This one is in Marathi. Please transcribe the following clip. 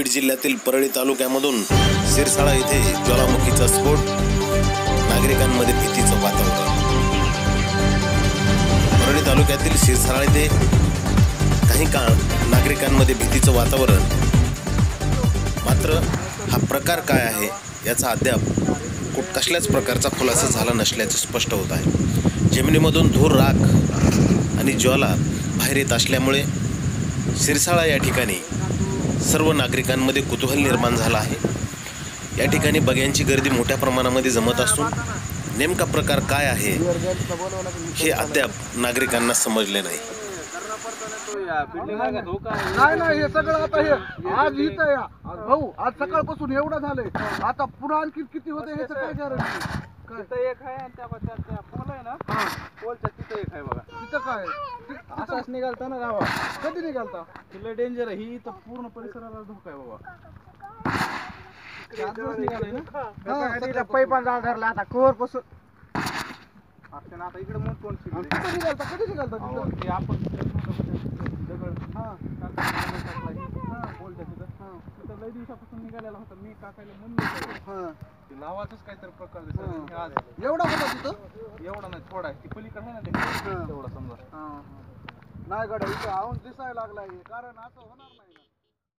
बीड जिल्ह्यातील परळी तालुक्यामधून सिरसाळा येथे ज्वालामुखीचा स्फोट. नागरिकांमध्ये भीतीचं वातावरण. परळी तालुक्यातील सिरसाळा येथे काही काळ नागरिकांमध्ये भीतीचं वातावरण. मात्र हा प्रकार काय आहे याचा अद्याप कुठ कसल्याच प्रकारचा खुलासा झाला नसल्याचे स्पष्ट होत आहे. जमिनीमधून धूर राख आणि ज्वाला बाहेर येत असल्यामुळे सिरसाळा या ठिकाणी सर्व नागरिकांमध्ये कुतूहल निर्माण झाला आहे. या ठिकाणी बग्यांची गर्दी मोठ्या प्रमाणामध्ये जमत असून नेमका प्रकार काय आहे हे अद्याप नागरिकांना समजले नाही. नाही नाही हे सगळं आता हे आज इथं या. भाऊ आज सकाळपासून एवढं झालंय. आता पुन्हा आणखी किती होते ह्याचं काय तिथं एक आहे आणि त्या पोल आहे ना? हा. पोलच्या तिथं एक आहे बघा. तिथं काय असाच निघालता ना गावा कधी निघालता? तिला डेंजर आहे. ही तर पूर्ण परिसराला धोका आहे बाबा. निघालंय ना? जाळ धरला आता कोरपासून आता इकडे मग कोण आणि कुठं निघालता? कधी निघालता तिथं? ते आपण दगड हा. पोलच्या तिथं. तिथं लय दिवसापासून निघालेला होता. मी काकायला हा. ते लावाचंच काहीतरी प्रकार दिसला. आज एवढा होता तिथं? एवढा नाही थोडा आहे. ती पलीकडे आहे ना ते. तेवढा समजा. नाही गड इथं आऊन दिसायला लागलाय. कारण असं होणार नाही.